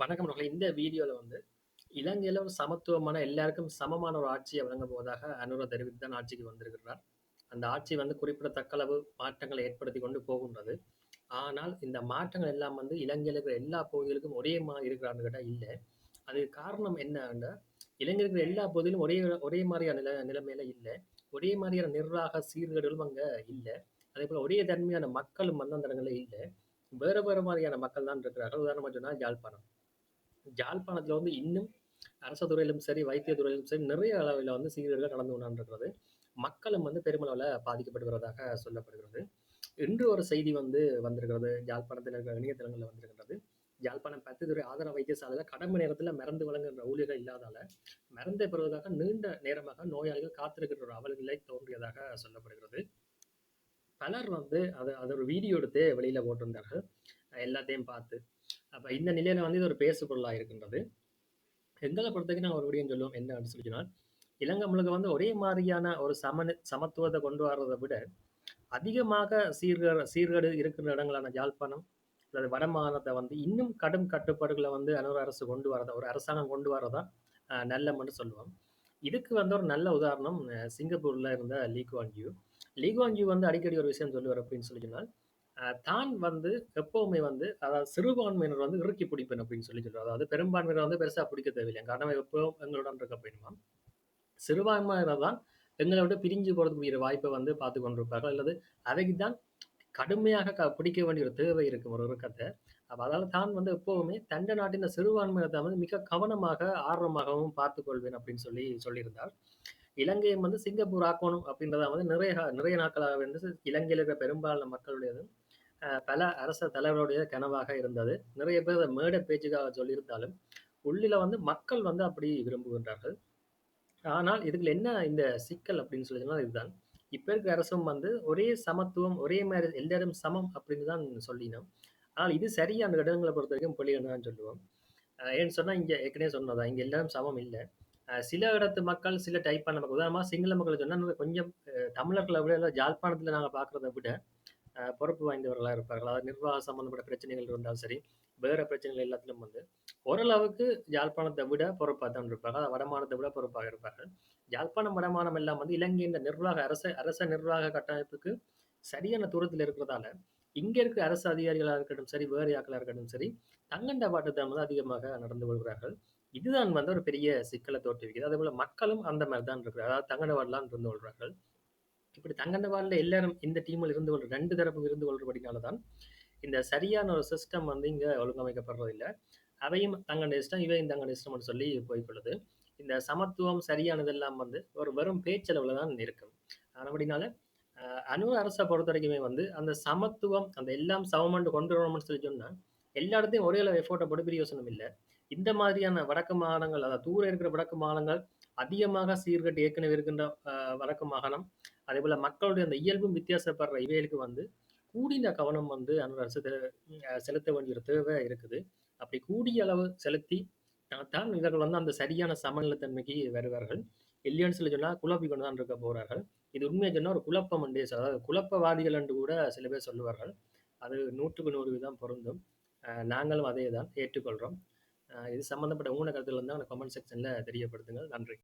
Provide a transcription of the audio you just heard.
வணக்கம் நண்பர்களே. இந்த வீடியோவில் வந்து, இலங்கையில் ஒரு சமத்துவமான எல்லாருக்கும் சமமான ஒரு ஆட்சியை வழங்கும் போவதாக அனுரா தெரிவித்து தான் ஆட்சிக்கு வந்திருக்கிறார். அந்த ஆட்சி வந்து குறிப்பிடத்தக்க அளவு மாற்றங்களை ஏற்படுத்திக் கொண்டு போகின்றது. ஆனால் இந்த மாற்றங்கள் எல்லாம் வந்து இலங்கையில் இருக்கிற எல்லா பகுதிகளுக்கும் ஒரே மாதிரி இருக்கிறான்னு கேட்டா இல்லை அதுக்கு காரணம் என்னன்னா, இலங்கையில் இருக்கிற எல்லா பகுதியிலும் ஒரே ஒரே மாதிரியான நில நிலைமையில இல்லை ஒரே மாதிரியான நிர்வாக சீர்கேடுகளும் இல்லை அதே போல் ஒரே தன்மையான மக்களும் வந்து அந்த இடங்களில் இல்லை வேறு வேறு மாதிரியான மக்கள் தான் இருக்கிறார்கள். உதாரணமாக சொன்னால் யாழ்ப்பாணம். யாழ்ப்பாணத்துல வந்து இன்னும் அரசு துறையிலும் சரி, வைத்திய துறையிலும் சரி நிறைய அளவில் வந்து சீர்கேடுகள் நடந்து கொண்டிருக்கிறது. மக்களும் வந்து பெருமளவில் பாதிக்கப்பட்டு வருவதாக சொல்லப்படுகிறது. இன்று ஒரு செய்தி வந்து வந்திருக்கிறது. யாழ்ப்பாணத்தில் இருக்கிற இணையதளங்களில் வந்திருக்கிறது யாழ்ப்பாணம் துறை ஆதார வைத்தியசாலையில் கடமை நேரத்தில் மருந்து வழங்குகின்ற ஊழியர்கள் இல்லாதால, மருந்தை பெறுவதற்காக நீண்ட நேரமாக நோயாளிகள் காத்திருக்கின்ற ஒரு அவலநிலை தோன்றியதாக சொல்லப்படுகிறது. பலர் வந்து அதை அதை ஒரு வீடியோ எடுத்து வெளியில போட்டிருந்தார்கள். எல்லாத்தையும் பார்த்து. அப்போ இந்த நிலையில வந்து இது ஒரு பேசு பொருளாக இருக்கின்றது. எங்களை பொறுத்தவரைக்கும் நான் ஒரு விடயம் சொல்லுவோம். என்ன அப்படின்னு சொல்லி சொன்னால், இலங்கை முழுக்க வந்து ஒரே மாதிரியான ஒரு சம சமத்துவத்தை கொண்டு வர்றதை விட, அதிகமாக சீர்கேடு சீர்கேடு இருக்கிற இடங்களான யாழ்ப்பாணம், அல்லது வடமாகாணத்தை வந்து இன்னும் கடும் கட்டுப்பாடுகளை வந்து அனுர அரசு கொண்டு வரதா ஒரு அரசாங்கம் கொண்டு வரதா நல்லம்னு சொல்லுவோம். இதுக்கு வந்து ஒரு நல்ல உதாரணம் சிங்கப்பூரில் இருந்த லீ குவான் யூ. யூ வந்து அடிக்கடி ஒரு விஷயம் சொல்லுவார் அப்படின்னு சொல்லி சொன்னால், தான் வந்து எப்பவுமே வந்து அதாவது சிறுபான்மையினர் வந்து இறுக்கி பிடிப்பேன் அப்படின்னு சொல்லி சொல்லுவார். அதாவது பெரும்பான்மையினர் வந்து பெருசா பிடிக்க தேவையில்லை காரணம் எப்பவும் எங்களுடன் இருக்க போயிடுமா சிறுபான்மையினர் தான் எங்களை விட்டு பிரிஞ்சு போறதுக்குரிய வாய்ப்பை வந்து பார்த்து கொண்டிருப்பார்கள். அல்லது அதைக்கு தான் கடுமையாக க பிடிக்க வேண்டிய ஒரு தேவை இருக்கும் ஒரு இறுக்கத்தை அப்போ அதால் தான் வந்து எப்பவுமே தண்ட நாட்டின் சிறுபான்மையினத்தை வந்து மிக கவனமாக, ஆர்வமாகவும் பார்த்துக்கொள்வேன் அப்படின்னு சொல்லி சொல்லியிருந்தார். இலங்கையை வந்து சிங்கப்பூர் ஆக்கணும் அப்படின்றத வந்து நிறைய நிறைய நாட்களாக வந்து இலங்கையில் இருக்கிற பெரும்பாலான மக்களுடையதும், பல அரச தலைவருடைய கனவாக இருந்தது. நிறைய பேர் அதை மேடை பேச்சுக்காக சொல்லியிருந்தாலும், உள்ளில வந்து மக்கள் வந்து அப்படி விரும்புகின்றார்கள். ஆனால் இதுல என்ன இந்த சிக்கல் அப்படின்னு சொல்லி சொன்னா இதுதான். இப்ப இருக்கிற அரசும் வந்து ஒரே சமத்துவம், ஒரே மாதிரி எல்லாரும் சமம் அப்படின்னு தான் சொல்லினோம். ஆனால் இது சரியான இடங்கள பொறுத்த வரைக்கும் தான் சொல்லுவோம். ஏன்னு சொன்னா இங்க ஏற்கனவே சொன்னதுதான். இங்க எல்லாரும் சமம் இல்லை சில இடத்து மக்கள், சில டைப்பான மக்கள் உதாரணமா சிங்கள மக்களை சொன்னா கொஞ்சம் தமிழர்களை தமிழர்கள விட யாழ்ப்பாணத்தில நாங்க பார்க்கிறத விட, பொறுப்பு வாய்ந்தவர்களாக இருப்பார்கள். அதாவது நிர்வாக சம்பந்தப்பட்ட பிரச்சனைகள் இருந்தாலும் சரி, வேறு பிரச்சனைகள் எல்லாத்திலும் வந்து ஓரளவுக்கு யாழ்ப்பாணத்தை விட பொறுப்பாக தான் இருப்பாங்க. அதாவது வடமானத்தை விட பொறுப்பாக இருப்பார்கள். யாழ்ப்பாணம், வடமானம் எல்லாம் வந்து இலங்கையின் நிர்வாக அரச அரச நிர்வாக கட்டமைப்புக்கு சரியான தூரத்தில் இருக்கிறதால, இங்கே இருக்கிற அரசு அதிகாரிகளாக இருக்கட்டும் சரி, வேறு யாக்களாக இருக்கட்டும் சரி, தங்கண்ட பாட்டு வந்து அதிகமாக நடந்து கொள்கிறார்கள். இதுதான் வந்து ஒரு பெரிய சிக்கலை தோற்றுவிக்கிறது அதே போல் மக்களும் அந்த மாதிரி தான் இருக்கிறார் அதாவது தங்கண்டவாடுலாம் இருந்து கொள்கிறார்கள் இப்படி தங்கண்டவாடுல எல்லாரும் இந்த டீமில் இருந்து கொள்ற 2 தரப்பும் இருந்து கொள்றபடினால தான், இந்த சரியான ஒரு சிஸ்டம் வந்து இங்கே ஒழுங்கமைக்கப்படுறதில்லை அவையும் தங்கண்ட இஷ்டம், இவையும் தங்கண்ட இஷ்டம்னு சொல்லி போய்க்கொள்ளுது. இந்த சமத்துவம் சரியானதெல்லாம் வந்து ஒரு வெறும் பேச்சளவில் தான் இருக்கும். ஆனபடினால, அணு அரசை பொறுத்த பொறுத்தவரைக்குமே வந்து அந்த சமத்துவம், அந்த எல்லாம் சமமண்டு கொண்டு வரணும்னு சொல்லி சொன்னால் எல்லா இடத்தையும் ஒரே அளவு எஃபோர்ட்டை போட்டு பிரியோசனம் இல்லை இந்த மாதிரியான வடக்கு மாநிலங்கள் அதாவது தூரம் இருக்கிற வடக்கு மாநிலங்கள் அதிகமாக சீர்கட்டு ஏற்கனவே இருக்கின்ற அ வடக்கு மாகாணம், அதேபோல மக்களுடைய அந்த இயல்பும் வித்தியாசப்படுற இவைகளுக்கு வந்து கூடின கவனம் வந்து அனுர அரசு செலுத்த வேண்டிய ஒரு தேவை இருக்குது. அப்படி கூடிய அளவு செலுத்தி தான் இவர்கள் வந்து அந்த சரியான சமநிலைத்தன்மைக்கு வருவார்கள். இல்லைன்னு சொல்லி சொன்னா குழப்பி கொண்டு தான் இருக்க போறார்கள். இது உண்மையை சொன்னா ஒரு குழப்பம் என்று அதாவது குழப்பவாதிகள் என்று கூட சில பேர் சொல்லுவார்கள். அது நூற்றுக்கு நூறு விதம் பொருந்தும். நாங்களும் அதே தான் ஏற்றுக்கொள்றோம். இது சம்பந்தப்பட்ட உங்களோட கருத்துக்கள் இருந்தா கமெண்ட் செக்ஷன்ல தெரியப்படுத்துங்கள். நன்றி.